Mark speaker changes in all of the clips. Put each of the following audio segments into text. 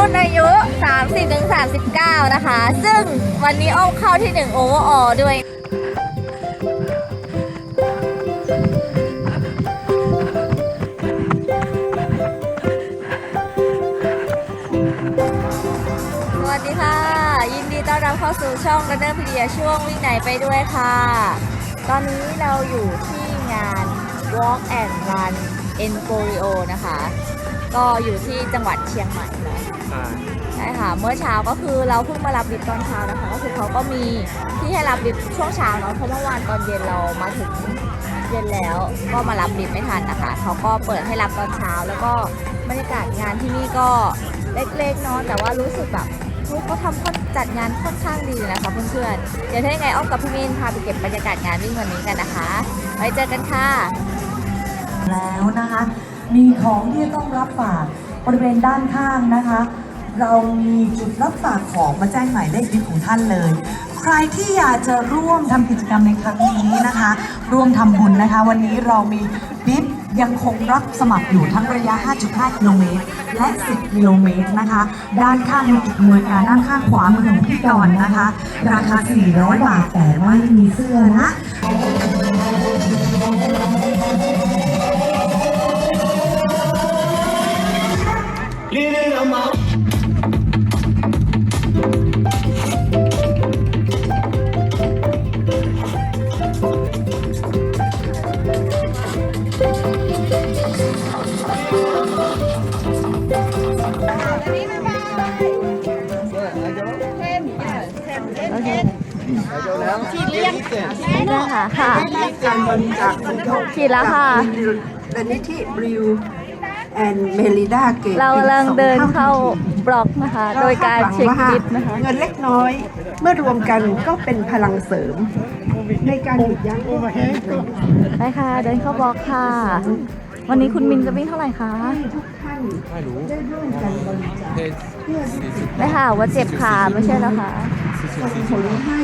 Speaker 1: รุ่นอายุ 30-39 นะคะ ซึ่งวันนี้อ้อมเข้าที่1โอเวอร์ออด้วยสวัสดีค่ะ ยินดีต้อนรับเข้าสู่ช่อง Runner Pedia ช่วงวิ่งไหนไปด้วยค่ะ ตอนนี้เราอยู่ที่งาน Walk and Run Emporio นะคะ ก็อยู่ที่จังหวัดเชียงใหม่ ใช่ค่ะ เมื่อเช้าก็คือเราเพิ่งมารับบิบตอนเช้านะคะ ก็คือเขาก็มีที่ให้รับบิบช่วงเช้าเนาะ เพราะเมื่อวานตอนเย็นเรามาถึงเย็นแล้วก็มารับบิบไม่ทันนะคะ เขาก็เปิดให้รับตอนเช้า แล้วก็บรรยากาศงานที่นี่ก็เล็กๆเนาะ แต่ว่ารู้สึกแบบเฮ้ยเขาทำค่อนจัดงานค่อนข้างดีนะคะเพื่อนๆ เดี๋ยวถ้ายังไงอ้อมกับพี่มินพาไปเก็บบรรยากาศงานวิ่งวันนี้กันนะคะ ไว้เจอกันค่ะ
Speaker 2: แล้วนะคะ มีของที่จะต้องรับฝาก บริเวณด้านข้างนะคะ เรามีจุดรับฝากของมาแจ้งหมายเลขบิบของท่านเลย ใครที่อยากจะร่วมทำกิจกรรมในครั้งนี้นะคะ ร่วมทำบุญนะคะ วันนี้เรามีบิบยังคงรับสมัครอยู่ทั้งระยะ 5.5 กิโลเมตร และ 10 กิโลเมตรนะคะ ด้านข้างมีจุดหน่วยการด้านข้างขวามือของพี่ก่อนนะคะ ราคา 400 บาทแต่ไม่มีเสื้อนะ
Speaker 1: นี่ค่ะค่ะ
Speaker 3: การบริจาคสมทบ
Speaker 1: ฉีดแล้วค่ะ
Speaker 3: และนิธิบริว แอนเมลิดาเกต
Speaker 1: เรากำลังเดินเข้าบล็อกนะคะ โดยการเช็คลิสต์นะคะ
Speaker 3: เงินเล็กน้อยเมื่อรวมกันก็เป็นพลังเสริม ในการหยุดยั้ง
Speaker 1: ไปค่ะ เดินเข้าบล็อกค่ะ วันนี้คุณมินจะวิ่งเท่าไหร่คะ
Speaker 3: ทุกท่านได้ร่วมกันบริจาคเพื่อที่จะ
Speaker 1: ได้ค่ะว่าเจ็บขาไม่ใช่แล้วค่ะ
Speaker 3: ส่งผลให้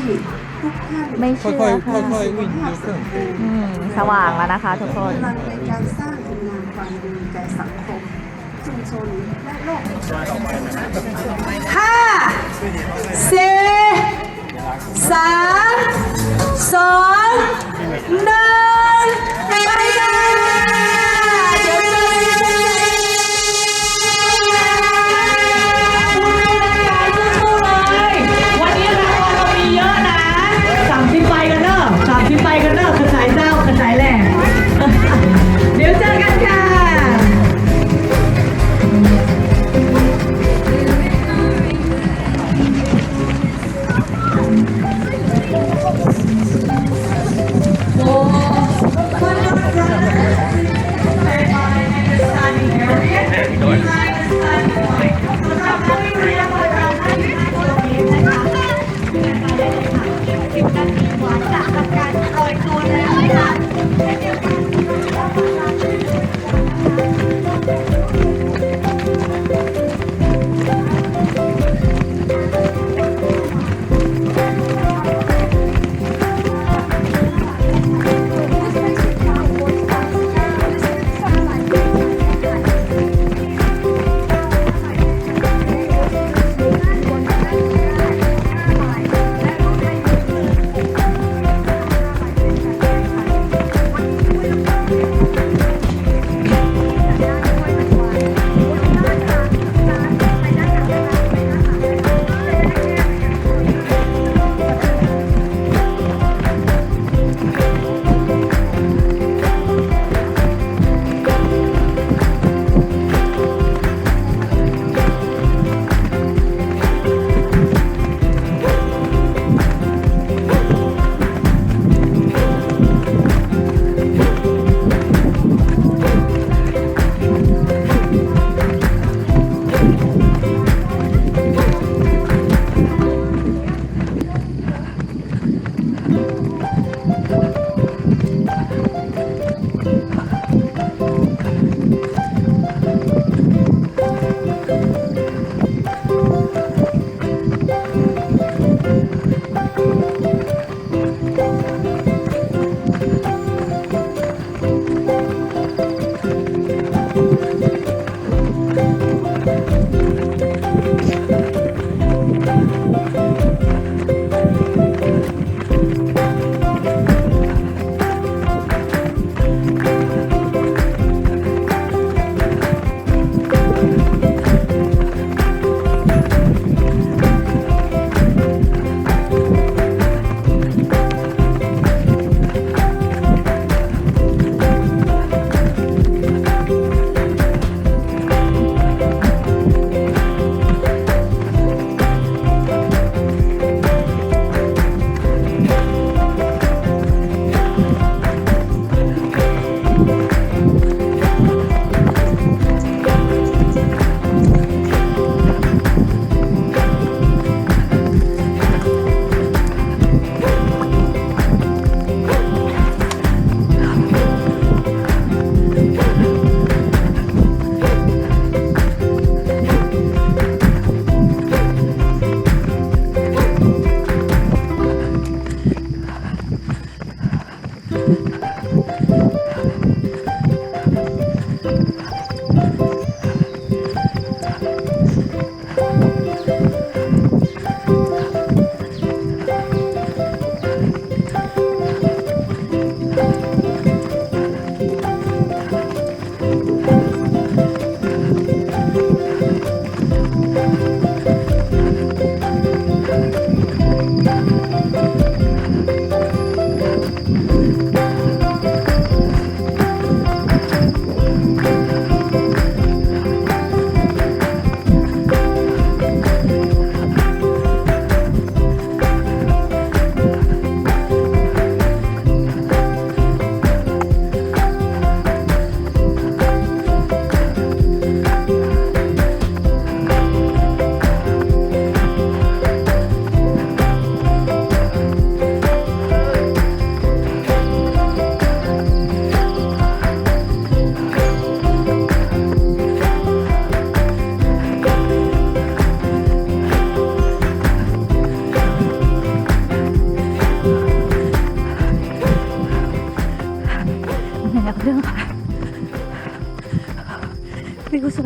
Speaker 3: ทุกท่าน
Speaker 1: ไม่เชื่อค่ะ
Speaker 4: ค่อยๆวิ่ง
Speaker 3: ภาพสมบูรณ์
Speaker 1: อืมสว่างแล้วนะคะทุกคน
Speaker 3: พลังในการสร้าง ความดีแก่สังคมชุมชนและโลก
Speaker 2: ห้าสี่สามสองหนึ่งไปกัน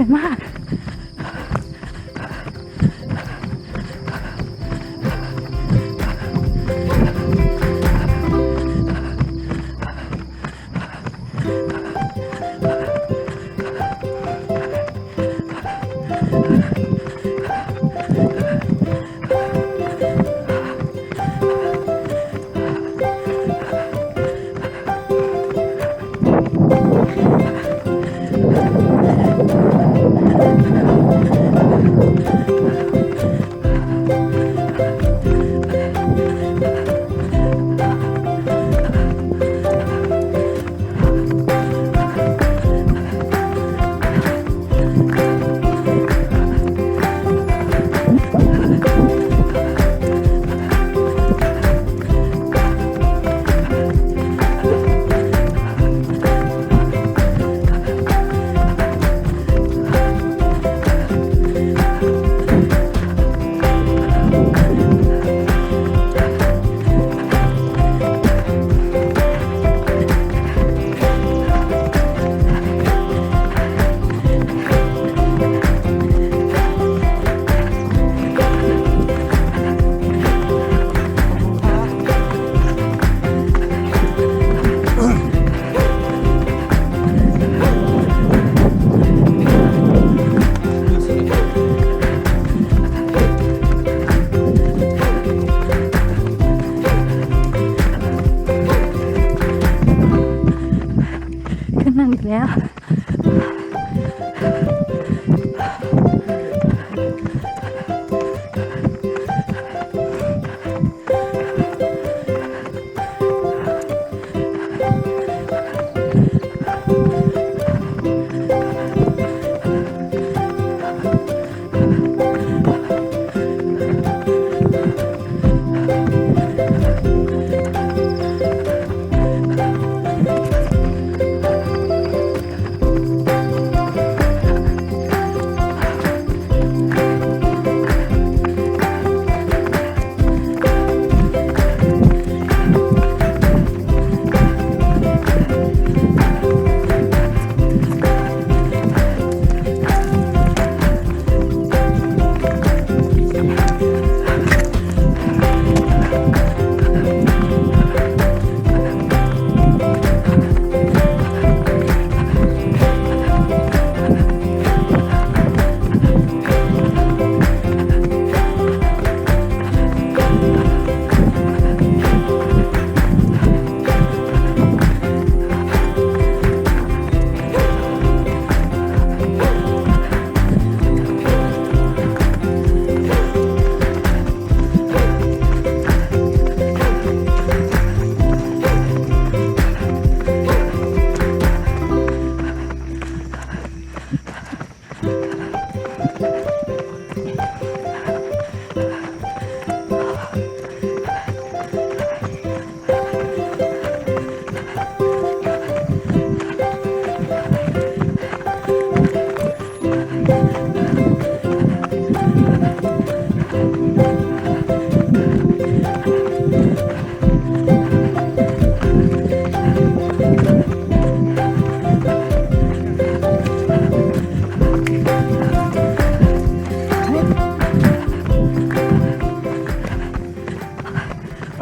Speaker 2: สวย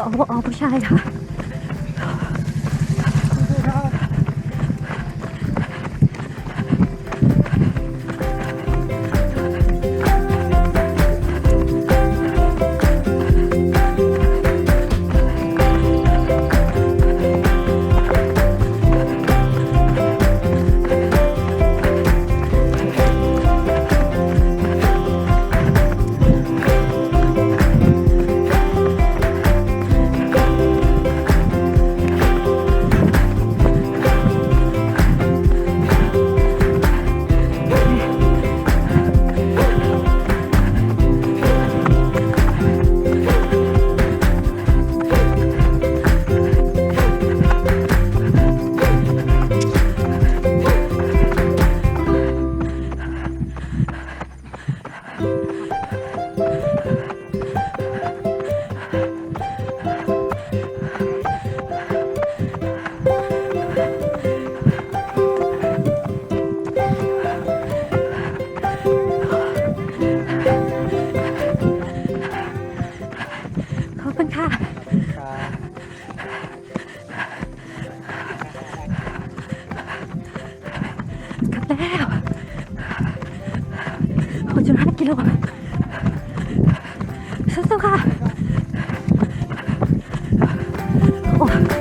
Speaker 2: อ๋ออ๋อ
Speaker 5: ผู้
Speaker 1: โ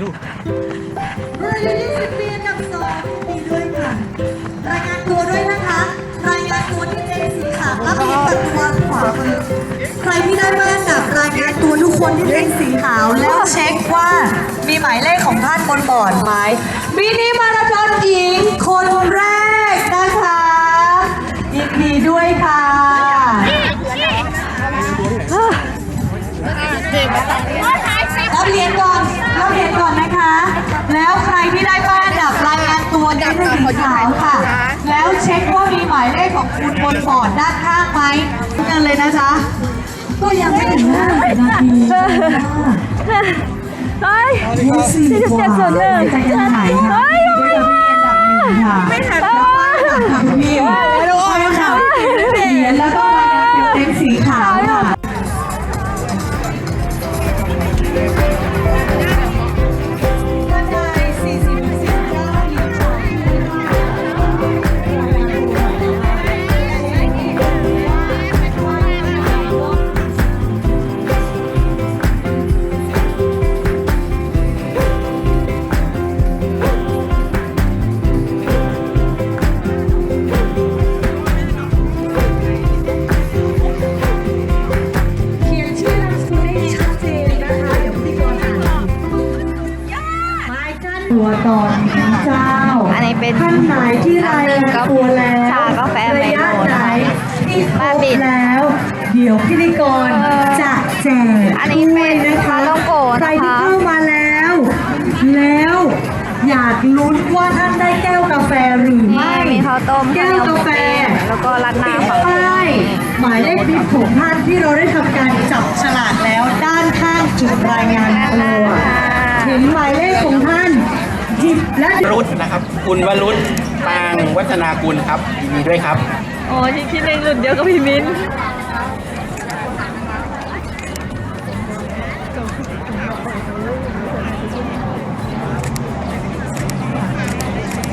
Speaker 1: ลูก
Speaker 4: รุ่
Speaker 2: นอายุ20ปีอันดับสองมีด้วยค่ะ รายงานตัวด้วยนะคะ รายงานตัวที่เจนสีขาวรับเพียงประตัวขวามือใครที่ได้มาอันดับรายงานตัวทุกคนที่เป็นสีขาวแล้วเช็คว่ามีหมายเลขของท่านบนบอร์ดไหมมินิมาราธอนหญิงคนแรกนะคะยินดีด้วยค่ะรับเหรียญก่อน แล้วใครที่ได้ป้ายอันดับรายงานตัวในเป็นสีขาวค่ะ แล้วเช็คว่ามีหมายเลขของคุณบนบอร์ดด้านข้างไหมเงินเลยนะจ๊ะก็ยังไม่ถึงห้านาที
Speaker 1: เฮ้ย
Speaker 2: สี่
Speaker 1: สี่สิบ
Speaker 2: ก
Speaker 1: เจ็
Speaker 2: ว่า
Speaker 1: ดส่วนหนึ่ง
Speaker 2: ใจยังไหน ดี๋ยวพิธีกรจะแจก
Speaker 1: อันนี้เป็น
Speaker 2: ถ้วยนะคะ
Speaker 1: ปลาท่องโกะนะคะ
Speaker 2: ใครที่เข้ามาแล้ว แล้วอยากลุ้นว่าท่านได้แก้วกาแฟหรือ
Speaker 1: นี่
Speaker 2: ไม่
Speaker 1: มีข้าวต้ม
Speaker 2: แก้วกาแฟ
Speaker 1: แล้วก็รัดหน้าฝั่ง
Speaker 2: ป้ายหมายเลขบิดของท่านที่เราได้ทำการจับฉลากแล้วด้านข้างจุดรายงานตัวเห็นหมายเลขของท่านหยิบและ
Speaker 6: รุษนะครับ คุณวรุษปางวัฒนากุลครับยินดีด้วยครับ
Speaker 1: โอ้ที่พี่เล่งรุ่นเดียวกับพี่มิ้น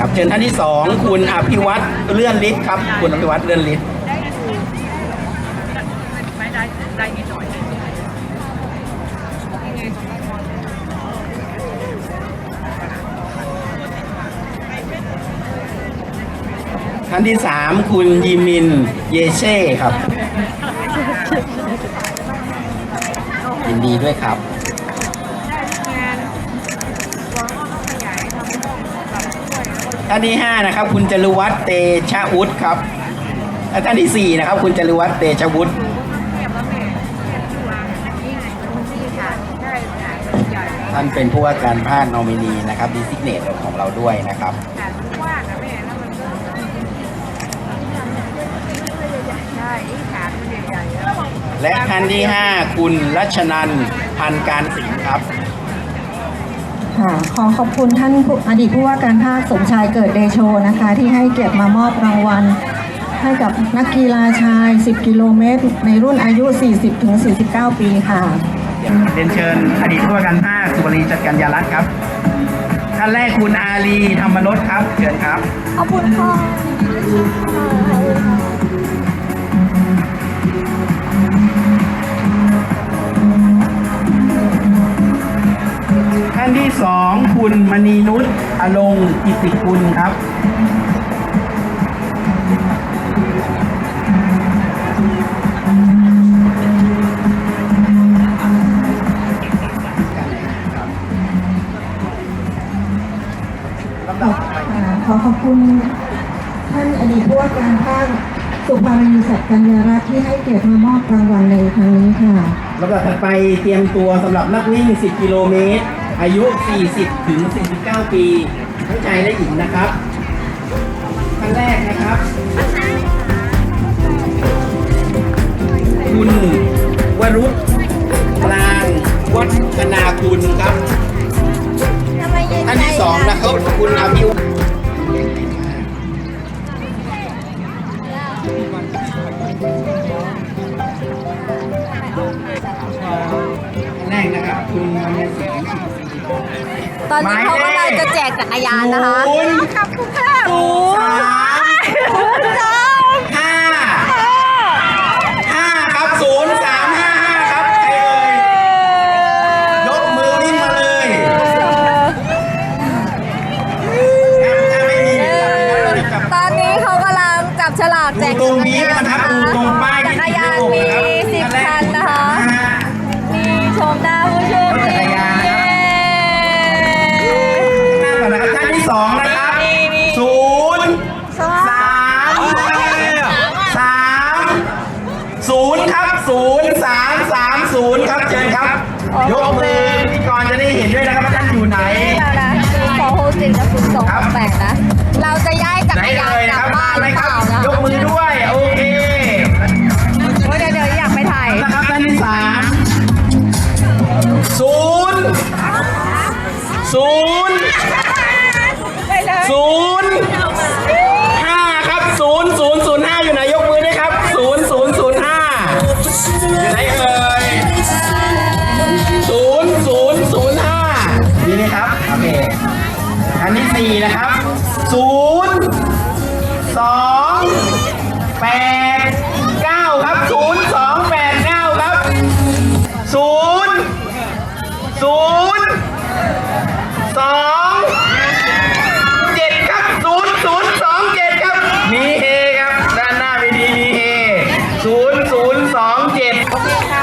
Speaker 6: ครับเชิญท่านที่สองคุณอภิวัตรเลื่อนฤทธิ์ครับ คุณอภิวัตรเลื่อนฤทธิ์ท่านที่สามคุณยิมินเยเช่ครับยินดีด้วยครับ ท่านที่ห้านะครับ คุณจรุวัฒน์เตชะวุฒิครับและท่านที่สี่นะครับ คุณจรุวัฒน์เตชะวุฒิท่านเป็นผู้ว่าการภาคนอมินีนะครับดีซิกเนตของเราด้วยนะครับและท่านที่ห้าคุณรัชนันพันการสิงห์ครับ
Speaker 7: ค่ะ ขอขอบคุณท่านผู้อดีตผู้ว่าการภาคสมชายเกิดเดโชนะคะ ที่ให้เกียรติมามอบรางวัล ให้กับนักกีฬาชาย 10 กิโลเมตร ในรุ่นอายุ 40-49 ปีค่ะ
Speaker 6: เรียนเชิญอดีตผู้ว่าการภาคสุบรีจัดการยารัตน์ครับ ท่านแรกคุณอาลีธรรมนศครับเชิญครับ
Speaker 1: ขอบคุณค่ะา
Speaker 6: นที่สองคุณมณีนุชอลงกิติกุลครับ
Speaker 7: ค่ะขอขอบคุณท่านอดีตผู้ว่าการภาคสุภารีสัตย์กัญญารัตน์ที่ให้เกียรติมามอบรางวัลในครั้งนี้ค่ะ
Speaker 6: ลำดับถัดไปเตรียมตัวสำหรับนักวิ่ง 10 กิโลเมตร อายุ 40 ถึง 49 ปีทั้งชายและหญิงนะครับท่านแรกนะครับ คุณวรุษกลางวัฒนาคุณครับ
Speaker 1: ท่า
Speaker 6: นที่สองนะครับคุณอาภิวท่านแรกนะครับ คุณมณีศรี
Speaker 1: ตอนนี้เขากำลังจะแจกจักรยานนะคะ
Speaker 6: ศูนย์
Speaker 1: ขอบคุณค่ะ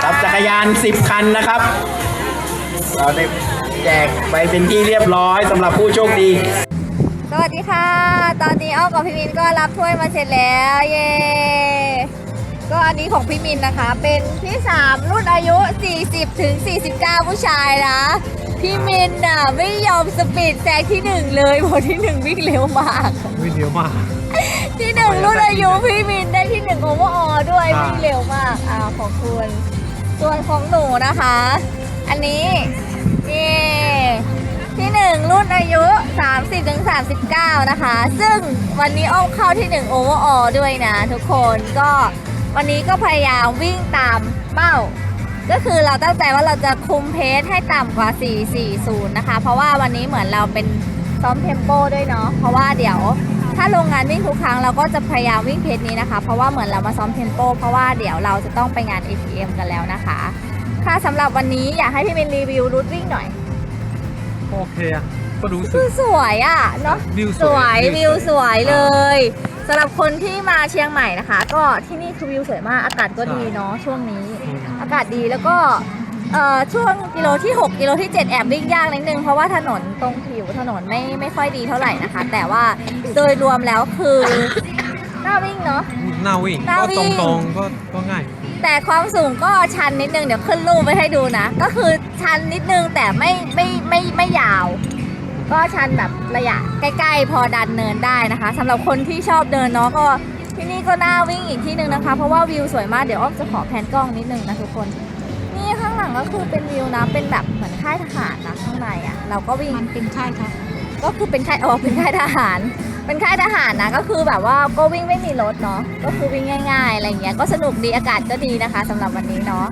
Speaker 6: ครับจักรยานสิบคันนะครับ เราได้แจกไปเป็นที่เรียบร้อยสำหรับผู้โชคดี
Speaker 1: สวัสดีค่ะ ตอนนี้อ้อมกับพี่มินก็รับถ้วยมาเสร็จแล้วเย้ก็อันนี้ของพี่มินนะคะ เป็นที่3รุ่นอายุ 40ถึง49 ผู้ชายนะ พี่มินน่ะไม่ยอมสปีดแซงที่1เลยเพราะที่1วิ่งเร็วมาก
Speaker 4: วิ่งเร็วมาก
Speaker 1: ที่หนึ่งรุ่นอายุพี่มินได้ที่หนึ่งโอเวอร์ออด้วย
Speaker 4: ใช่
Speaker 1: วิ่งเร็วมากอ่าของคุณ ส่วนของหนูนะคะ อันนี้นี่ที่หนึ่งรุ่นอายุ 30ถึง39 นะคะ ซึ่งวันนี้อ้อมเข้าที่หนึ่งโอเวอร์ออด้วยนะทุกคนก็วันนี้ก็พยายามวิ่งตามเป้า ก็คือเราตั้งใจว่าเราจะคุมเพสให้ต่ำกว่า 440 นะคะ เพราะว่าวันนี้เหมือนเราเป็น ซ้อมเทมโปด้วยเนาะเพราะว่าเดี๋ยวถ้าโรงงานวิ่งทุกครั้งเราก็จะพยายามวิ่งเพสนี้นะคะ เพราะว่าเหมือนเรามาซ้อมเทมโปเพราะว่าเดี๋ยวเราจะต้องไปงาน ATM กันแล้วนะคะ ค่ะสำหรับวันนี้อยากให้พี่เมนรีวิวรูทวิ่งหน่อย
Speaker 4: โอเคอะก็รู้สึ
Speaker 1: คื
Speaker 4: ก
Speaker 1: อสวยอะเนาะ
Speaker 4: วิวส
Speaker 1: ส
Speaker 4: วย
Speaker 1: วย
Speaker 4: วิ
Speaker 1: วิว
Speaker 4: ว
Speaker 1: ส
Speaker 4: ส
Speaker 1: ว
Speaker 4: วยย
Speaker 1: เลยสำหรับคนที่มาเชียงใหม่นะคะ ก็ที่นี่คือวิวสวยมากอากาศก็
Speaker 4: ใช่
Speaker 1: ดีเนาะช่วงนี้
Speaker 4: อืม
Speaker 1: อากาศดีแล้วก็ เอ่อช่วงกิโลที่ 6 กิโลที่ 7 แอบวิ่งยากนิดนึง เพราะว่าถนนตรงผิวถนนไม่ไม่ค่อยดีเท่าไหร่นะคะ แต่ว่าโดยรวมแล้วคือ น่าวิ่งเนาะ
Speaker 4: หน้าวิ่ง
Speaker 1: หน้า
Speaker 4: ก็
Speaker 1: วิ่
Speaker 4: ต
Speaker 1: ง
Speaker 4: รงๆก็ก็ง่าย
Speaker 1: แต่ความสูงก็ชันนิดนึง เดี๋ยวขึ้นรูปไปให้ดูนะ ก็คือชันนิดนึงแต่ไม่ไม่ไม่ไม่ยาว ก็ชันแบบระยะใกล้ๆ พอดันเนินได้นะคะสำหรับคนที่ชอบเดินเนาะก็ที่นี่ก็น่าวิ่งอีกที่หนึ่งนะคะ เพราะว่าวิวสวยมากเดี๋ยวอ้อมจะขอแพนกล้องนิดนึงนะทุกคนนี่ข้า งหลังก็คือเป็นวิวนะเป็นแบบเหมือนค่ายทหารนะข้างในอะเราก็วิ่งมันเป็นค่ายทหารก็คือเป็นค่ายอ๋อเป็นค่ายทหาร เป็นค่ายทหารนะก็คือแบบว่าก็วิ่งไม่มีรถเนาะก็คือวิ่งง่ายๆอะไรเงี้ยก็สนุกดีอากาศก็ดีนะคะสำหรับวันนี้เนาะ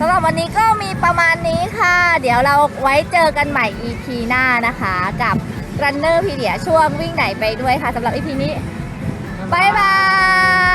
Speaker 1: สำหรับวันนี้ก็มีประมาณนี้ค่ะ เดี๋ยวเราไว้เจอกันใหม่ EP หน้านะคะ กับ Runner พีเดียช่วงวิ่งไหนไปด้วยค่ะสำหรับ EP นี้บายบาย